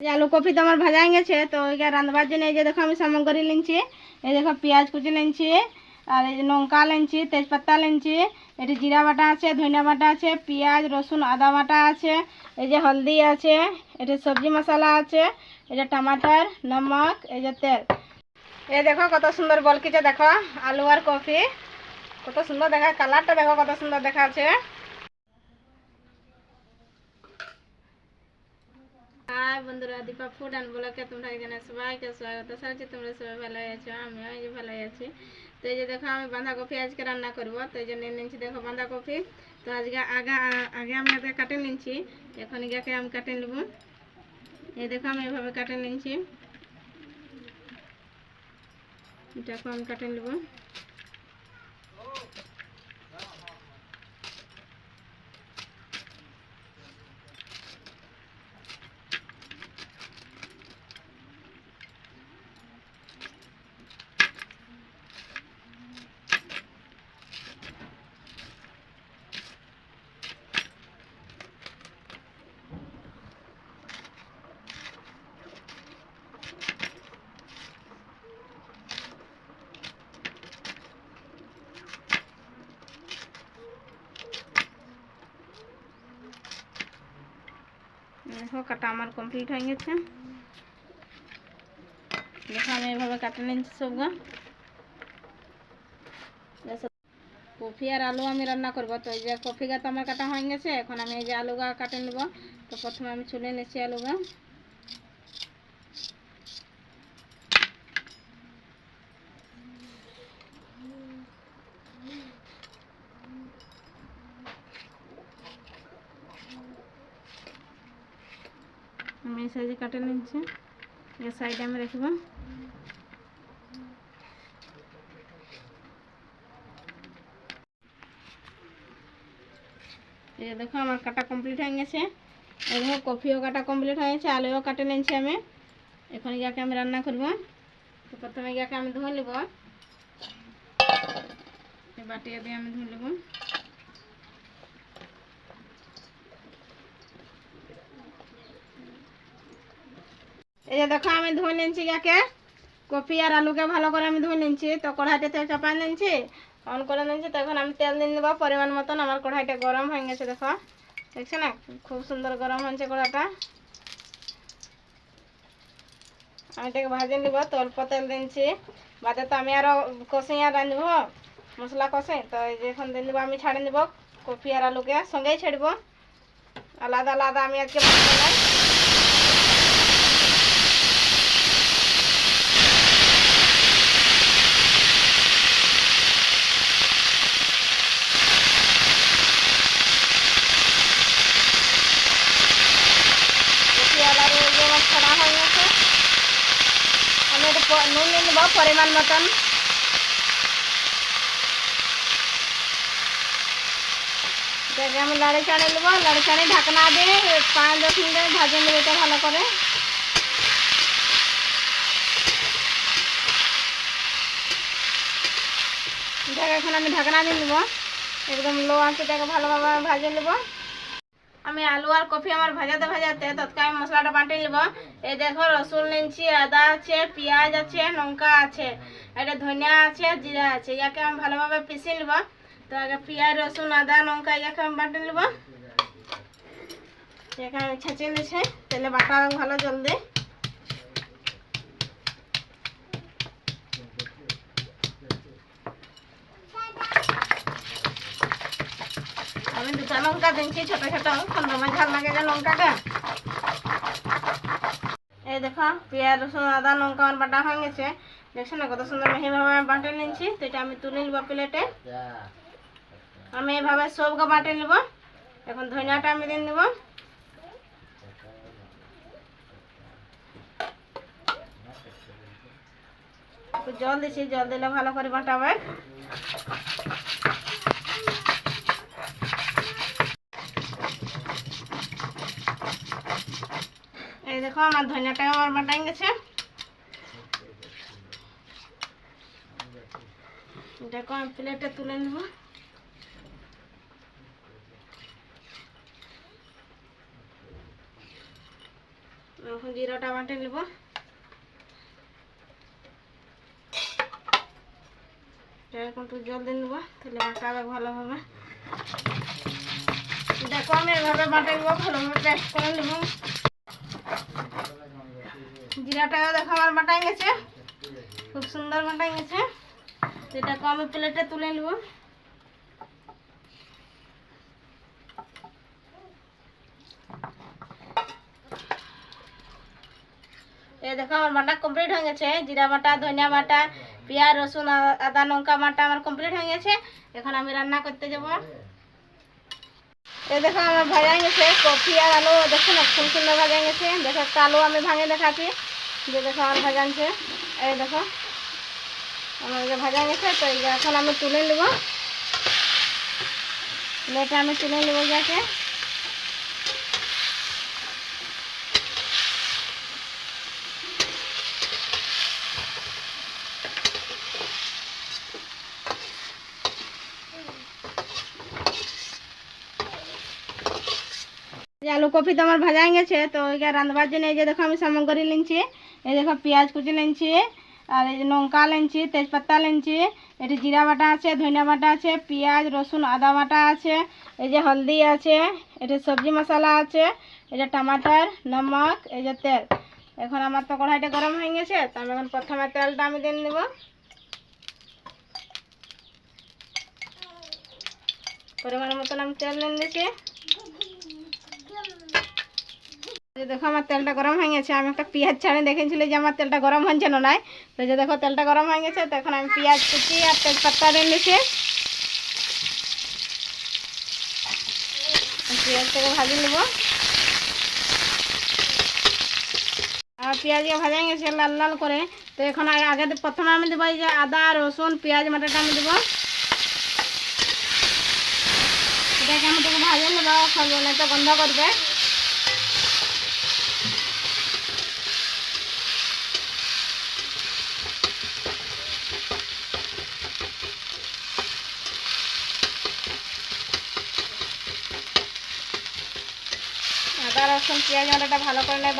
আলু কপি তো আমার ভাজা গেছে, তো ওইটা রাঁধবার জন্য এই যে দেখো আমি সামগ্রী নিচ্ছি এই দেখো পেঁয়াজ কুচি নিচ্ছি আর এই যে লঙ্কা নিচ্ছি তেজপাতা নিচ্ছি এটি জিরা বাটা আছে, ধনিয়া বাটা আছে, পেঁয়াজ, রসুন, আদা বাটা আছে, এই যে হলদি আছে, এটি সবজি মশলা আছে, এই যে টমাটার, নমক, এই যে তেল। এই দেখো কত সুন্দর বলকিছে দেখো, আলু আর কফি কত সুন্দর দেখা, কালারটা দেখো কত সুন্দর দেখাচ্ছে হাই বন্ধুরা, দীপা ফুড অ্যান্ড ব্লগে তোমরা এখানে সবাইকে স্বাগত। আছি তোমরা সবাই ভালো আছো, আমিও এই যে ভালো আছি। তো এই যে দেখো, আমি বাঁধাকপি আজকে রান্না করব, তো এই যে নিয়ে নিচ্ছি দেখো বাঁধাকপি। তো আজকে আগে আগে আমি এতে কাটে নিচ্ছি, এখন এটাকে আমি কাটে নেব। এই দেখো, আমি এভাবে কাটে নিচ্ছি। এটাকে আমি কাটে নেব। দেখো, কাটা আমার কমপ্লিট হয়ে গেছে। দেখো, আমি এভাবে কাটে নিচ্ছি সবগা কফি আর আলু আমি রান্না করব। তো এই যে কফি গা তো আমার কাটা হয়ে গেছে, এখন আমি এই যে আলু গা কাটে নেব। তো প্রথমে আমি চুলে নিচ্ছি আলু গা এই সাইজে কাটে নিচ্ছি। এর সাইডে আমি রাখব এই দেখো, আমার কাটা কমপ্লিট হয়ে গেছে। এই দেখো, কফিও কাটা কমপ্লিট হয়ে গেছে, আলুও কাটে নিয়েছি আমি। এখন ইয়াকে আমি রান্না করব। তো প্রথমে ইয়াকে আমি ধুয়ে নেব। বাটিয়া দিয়ে আমি ধুয়ে নেব। এই যে দেখো, আমি ধুয়ে নিচ্ছি ইয়াকে কপি আর আলুকে ভালো করে আমি ধুয়ে নিচ্ছি তো কড়াইতে তেল চাপাই নিচ্ছি অন করে নিচ্ছি তো এখন আমি তেল দিয়ে দেবো। পরিমাণ মতন আমার কড়াইটা গরম হয়ে গেছে, দেখো। দেখছ না? খুব সুন্দর গরম হয়েছে কড়াটা আমি এটাকে ভাজে নিব, তো অল্প তেল দিচ্ছি বাদে তো আমি আরও কষে আর রাঁধব মশলা কষে। তো এই যে এখন দিয়ে দেবো আমি ছাড়ে দেবো কপি আর আলুকে। সঙ্গেই ছাড়ব। আলাদা আলাদা আমি আজকে ভাজবো না কপি আর আলু এই যে আমার ছাড়া হয়ে গেছে আমি এটা প- নুন নেব পরিমাণ মতন। এটাকে আমি লাড়ি চাড়ে নেব লাড়ি চাড়ে ঢাকনা দিয়ে পাঁচ দশ মিনিট ভাজে নেব এটা ভালো করে। এটাকে এখন আমি ঢাকনা দিয়ে নেব। একদম লো আছে এটাকে ভালোভাবে ভাজে নেব। আমি আলু আর কফি আমার ভাজাতে ভাজাতে তৎকাল মশলাটা বাটিয়ে নেব। এই দেখো রসুন নিচ্ছি আদা আছে, পেঁয়াজ আছে, লঙ্কা আছে এটা ধনিয়া আছে, জিরা আছে। ইয়াকে আমি ভালোভাবে পিষে নেব। তো আগে পেঁয়াজ, রসুন, আদা, লঙ্কা ইয়াকে আমি বাটে নেব। আমি ছেঁচে নিয়েছি তেলে বাটা ভালো জলদি আমি দুটা লঙ্কা দিচ্ছি ছোট ছোট। ঝাল লাগে যে লঙ্কাটা? এই দেখো, পেঁয়াজ, রসুন, আদা, লঙ্কা, আমার বাটা হয়ে গেছে। দেখছ না কত সুন্দর মিহিভাবে আমি বাটে নিচ্ছি তো এটা আমি তুলে নিব প্লেটে। আমি এইভাবে সবকে বাটে নিব। এখন ধনিয়াটা আমি দিয়ে একটু জল দিছি জল দিলে ভালো করে বাটাবে এই দেখো আমার ধনিয়াটাও আমার বাটাই গেছে। এটাকে আমি প্লেটে তুলে নেব। এখন জিরাটা বাটে নিব। একটু জল দিয়ে নেব, তাহলে মাখাবে ভালোভাবে দেখো আমি এভাবে বাটে নেব, ভালোভাবে পেস্ট করে নেব। জিরাটাও দেখো আমার বাটাই গেছে। খুব সুন্দর বাটাই গেছে। এটাকে আমি প্লেটে তুলে নেব। এই দেখো আমার বাটা কমপ্লিট হয়ে গেছে। জিরা বাটা, ধনিয়া বাটা, পেঁয়াজ, রসুন আদা, লঙ্কা বাটা আমার কমপ্লিট হয়ে গেছে। এখন আমি রান্না করতে যাব। এই দেখো আমার ভাজা গেছে। কফি আর আলু, দেখো না, খুব সুন্দর ভাজা গেছে। দেখো একটা আলু আমি ভাঙে দেখাচ্ছি। যে দেখো আমার ভাজা আনছে, এই দেখো, আমার যে ভাজা গেছে, তো এখন আমি তুলে নেব। এটা আমি তুলে নেব যাকে। যে আলু কপি তো আমার ভাজা গেছে, তো ওইটা রাঁধবার জন্য এই যে দেখো আমি সামগ্রী নিচ্ছি, এই দেখো পেঁয়াজ কুচি নিচ্ছি, আর এই যে লঙ্কা নিচ্ছি, তেজপাতা নিচ্ছি এটি জিরা বাটা আছে, ধনিয়া বাটা আছে, পেঁয়াজ, রসুন, আদা বাটা আছে, এই যে হলদি আছে এটি সবজি মশলা আছে, এই যে টমাটার, নমক, এই যে তেল। এখন আমার তো কড়াইটা গরম হয়ে গেছে, তো আমি এখন প্রথমে তেলটা আমি দিয়ে নেব। পরিমাণ মতন আমি তেল নিয়ে দিয়েছি এই যে দেখো, আমার তেলটা গরম হয়ে গেছে। আমি একটা পেঁয়াজ ছাড়ে দেখেছিল যে আমার তেলটা গরম হচ্ছে না নাই তো যে দেখো, তেলটা গরম হয়ে গেছে। তো এখন আমি পেঁয়াজ কুচি আর তেজপাতা দিয়ে নিয়েছি পেঁয়াজটাকে ভাজি নেব। আর পেঁয়াজকে ভাজা গেছে লাল লাল করে। তো এখন আগে প্রথমে আমি দেবো যে আদা, রসুন, পেঁয়াজ মাটাটা আমি দেবো। এটাকে আমি তোকে ভাজে নেব। খাব তো গন্ধ করবে। আদা রসুন পেঁয়াজ আদাটা ভালো করে নেই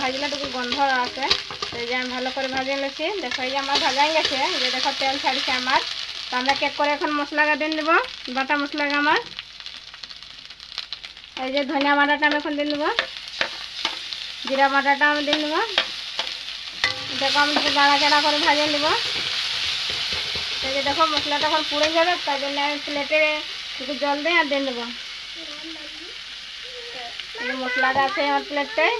ভাজলে টুকু গন্ধ আছে সেই যে আমি ভালো করে ভাজে নিয়েছি। দেখো, এই যে আমার ভাজা গেছে। যে দেখো, তেল ছাড়ছে আমার। তো আমরা কেক করে এখন মশলাটা দিয়ে নেব। বাটা মশলাটা আমার। এই যে ধনিয়া বাটাটা আমি এখন দিয়ে নেব। জিরা বাটাটা আমি দিয়ে নেব। দেখো, আমি একটু গাড়া চাড়া করে ভাজে নেব। এই যে দেখো, মশলাটা এখন পুড়ে যাবে, তাই জন্য আমি প্লেটে একটু জল দিয়ে আর দিয়ে যে মশলাটা আছে আমার প্লেটটায়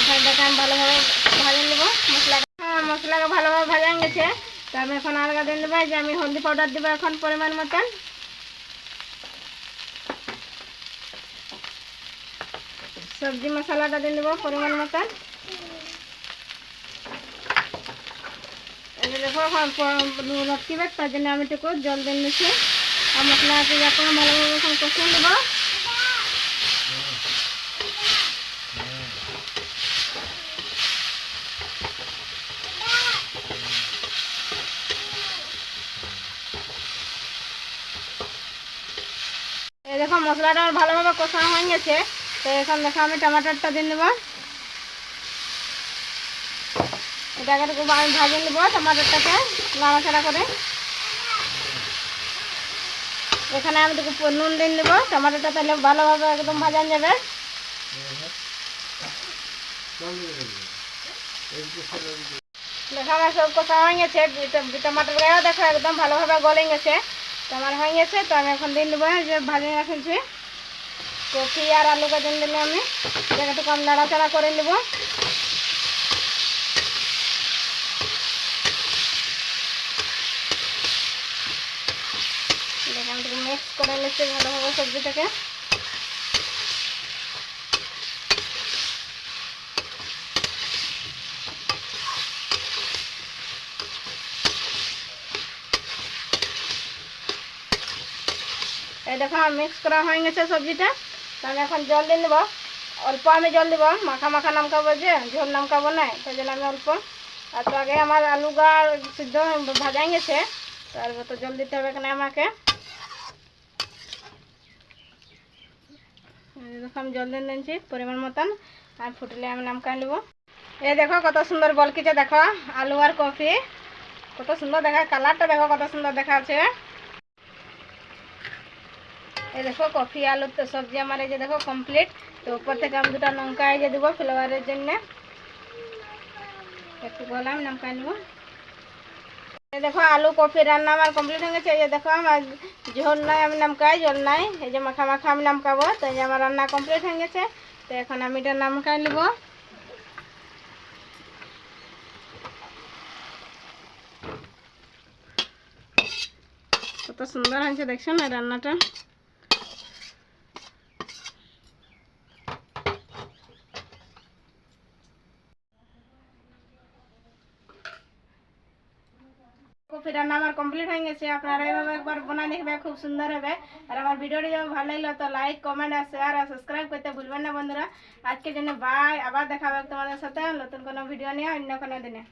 এখানটাকে আমি ভালোভাবে ভাজে নেব। মশলাটা হ্যাঁ মশলাটা ভালোভাবে ভাজা গেছে। তো আমি এখন আর দিয়ে নেব। যে আমি হলদি পাউডার দেবো এখন পরিমাণ মতন। সবজি মশলাটা দিয়ে নেব পরিমাণ মতন। দেখো রক্ষিবে তার জন্য আমি একটু জল দিয়ে নিচ্ছি। আর মশলাটা যখন ভালোভাবে এখন কষিয়ে নেব। দেখো মশলাটা আমার ভালোভাবে কষানো হয়ে গেছে। তো এখন দেখো আমি টমাটারটা দিয়ে নেব। এটাকে আমি ভাজে নেব টমাটারটাকে নাড়াচাড়া করে। এখানে আমি নুন দিয়ে নেব। টমাটোটা তাহলে ভালোভাবে একদম ভাজান যাবে। দেখো আমার সব কষা হয়ে গেছে। টমাটোর গায়েও দেখো একদম ভালোভাবে গলে গেছে। তো আমার হয়ে গেছে, তো আমি এখন দিন নেব যে ভাজে রাখেছি। কপি আর আলু কাজন দিলে আমি। একটু কম নাড়াচাড়া করে নেব। মিক্স করে নিচ্ছি ভালোভাবে সবজিটাকে। দেখো মিক্স করা হয়ে গেছে সবজিটা। তো আমি এখন জল দিয়ে নেব। অল্প আমি জল দেবো মাখা মাখা নামকাবো যে ঝোল নামকাবো না সেই জন্য আমি অল্প। আর তো আগে আমার আলু গা সিদ্ধ ভাজা গেছে। তারপর তো জল দিতে হবে এখানে আমাকে। দেখো, আমি জল দিয়ে দিয়েছি পরিমাণ মতন। আর ফুটলে আমি নাম কাই নেব। এই দেখো, কত সুন্দর বলকিছে দেখো। আলু আর কফি। কত সুন্দর দেখা কালারটা দেখো, কত সুন্দর দেখাচ্ছে এই দেখো, কফি, আলু তো সবজি আমার এই যে দেখো কমপ্লিট তো উপর থেকে আমি দুটা লঙ্কা এই যে দেবো ফ্লেভারের জন্য। একটু গলাম, লঙ্কা নেব। দেখো, আলু, কফি রান্না আমার কমপ্লিট হয়ে গেছে। এই যে দেখো, আমার ঝোল নাই, আমি নামকাই জল নাই। এই যে মাখা মাখা আমি নামকাবো, তো এই যে আমার রান্না কমপ্লিট হয়ে গেছে। তো এখন আমি এটা নামকাই নেব। কত সুন্দর হয়েছে, দেখছ না রান্নাটা? কফি রান্না আমার কমপ্লিট হয়ে গেছে। আপনারা এইভাবে একবার বানাই দেখবে, খুব সুন্দর হবে। আর আমার ভিডিওটি যখন ভালো লাগল, তো লাইক কমেন্ট আর শেয়ার আর সাবস্ক্রাইব করতে ভুলবেন না বন্ধুরা। আজকের জন্য বাই আবার দেখা হবে তোমাদের সাথে নতুন কোনো ভিডিও নিয়ে, অন্য কোনো দিনে।